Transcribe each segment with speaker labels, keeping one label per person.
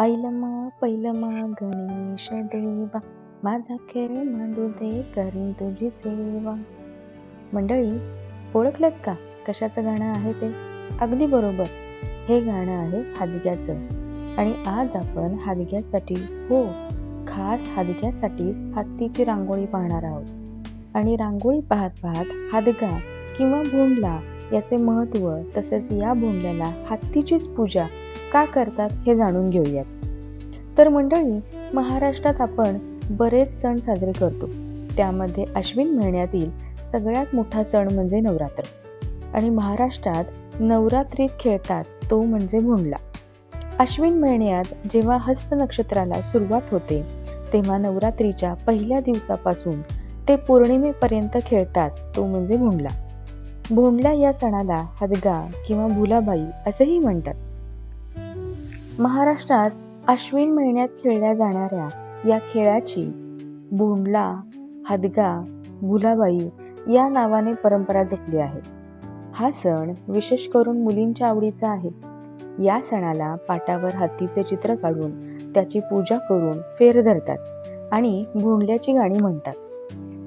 Speaker 1: ऐलमा पैलमा गणेश देवा माझा खेळ मांडू दे करीन तुझी सेवा. मंडळी ओळखलत का कशाचं गाणं आहे ते? अगदी बरोबर. हे गाणं आहे हादग्याचं. आणि आज आपण हादग्यासाठी हो खास हादग्यासाठीच हत्तीची रांगोळी पाहणार आहोत. आणि रांगोळी पाहत पाहत हादगा किंवा भोंडला याचे महत्त्व तसेच या भोंडल्याला हत्तीचीच पूजा का करतात हे जाणून घेऊयात. तर मंडळी महाराष्ट्रात आपण बरेच सण साजरे करतो. त्यामध्ये अश्विन महिन्यातील सगळ्यात मोठा सण म्हणजे नवरात्र. आणि महाराष्ट्रात नवरात्रीत खेळतात तो म्हणजे भोंडला अश्विन महिन्यात जेव्हा हस्त नक्षत्राला सुरुवात होते तेव्हा नवरात्रीच्या पहिल्या दिवसापासून ते पौर्णिमेपर्यंत खेळतात तो म्हणजे भोंडला भोंडला या सणाला हदगा किंवा भुलाबाई असेही म्हणतात. महाराष्ट्रात अश्विन महिन्यात खेळल्या जाणाऱ्या या खेळाची भोंडला हदगा भुलाबाई या नावाने परंपरा जपली आहे. हा सण विशेष करून मुलींच्या आवडीचा आहे. या सणाला पाटावर हत्तीचे चित्र काढून त्याची पूजा करून फेर धरतात आणि भोंडल्याची गाणी म्हणतात.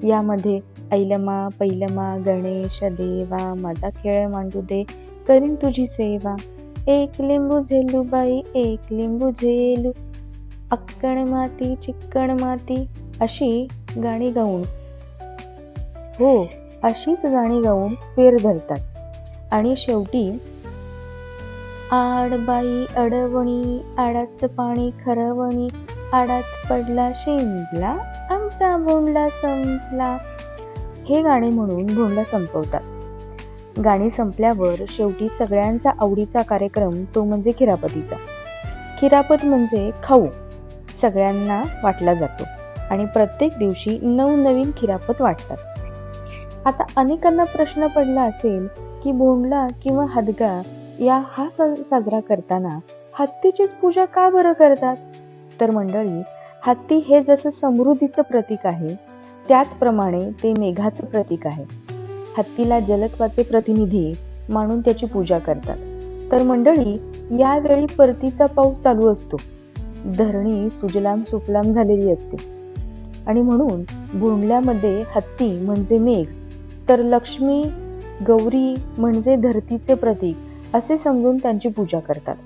Speaker 1: यामध्ये ऐलमा पैलमा गणेश देवा माझा खेळ मांडू दे करीन तुझी सेवा एक लिंबू झेलू बाई एक लिंबू झेलू. अक्कण माती चिक्कण माती अशी गाणी गाऊन. हो अशीच गाणी गाऊन फेर धरतात. आणि शेवटी आड बाई अडवणी आडाचं पाणी खरवणी आडात पडला शेंगला आमचा भोंडला संपला. हे गाणे म्हणून भोंडला संपवतात. गाणी संपल्यावर शेवटी सगळ्यांचा आवडीचा कार्यक्रम तो म्हणजे खिरापतीचा. खिरापत म्हणजे खाऊ सगळ्यांना वाटला जातो आणि प्रत्येक दिवशी नवनवीन खिरापत वाटतात. आता अनेकांना प्रश्न पडला असेल की भोंडला किंवा हदगा या हा सण साजरा करताना हत्तीचीच पूजा का बरं करतात? तर मंडळी हत्ती हे जसं समृद्धीचं प्रतीक आहे त्याचप्रमाणे ते मेघाचं प्रतीक आहे. हत्तीला जलत्वाचे प्रतिनिधी मानून त्याची पूजा करतात. तर मंडळी यावेळी परतीचा पाऊस चालू असतो. धरणी सुजलाम सुफलाम झालेली असते. आणि म्हणून भोंडल्यामध्ये हत्ती म्हणजे मेघ तर लक्ष्मी गौरी म्हणजे धरतीचे प्रतीक असे समजून त्यांची पूजा करतात.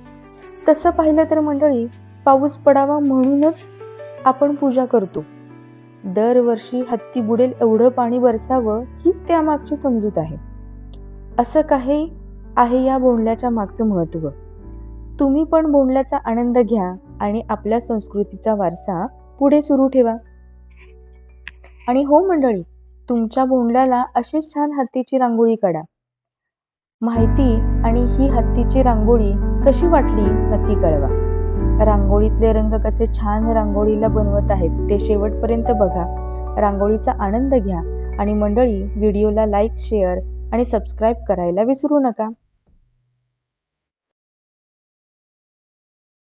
Speaker 1: तसं पाहिलं तर मंडळी पाऊस पडावा म्हणूनच आपण पूजा करतो. दरवर्षी हत्ती बुडेल एवढं पाणी बरसावं हीच त्यामागची समजूत आहे. असं काही आहे या बोंडल्याच्या मागचं महत्त्व. तुम्ही पण बोंडल्याचा आनंद घ्या आणि आपल्या संस्कृतीचा वारसा पुढे सुरू ठेवा. आणि हो मंडळी तुमच्या बोंडल्याला अशीच छान हत्तीची रांगोळी काढा. माहिती आणि ही हत्तीची रांगोळी कशी वाटली नक्की कळवा. रांगोळीतले रंग कसे छान रांगोळीला बनवत आहेत ते शेवटपर्यंत बघा. रांगोळीचा आनंद घ्या आणि मंडळी व्हिडिओला लाईक शेअर आणि सबस्क्राईब करायला विसरू नका.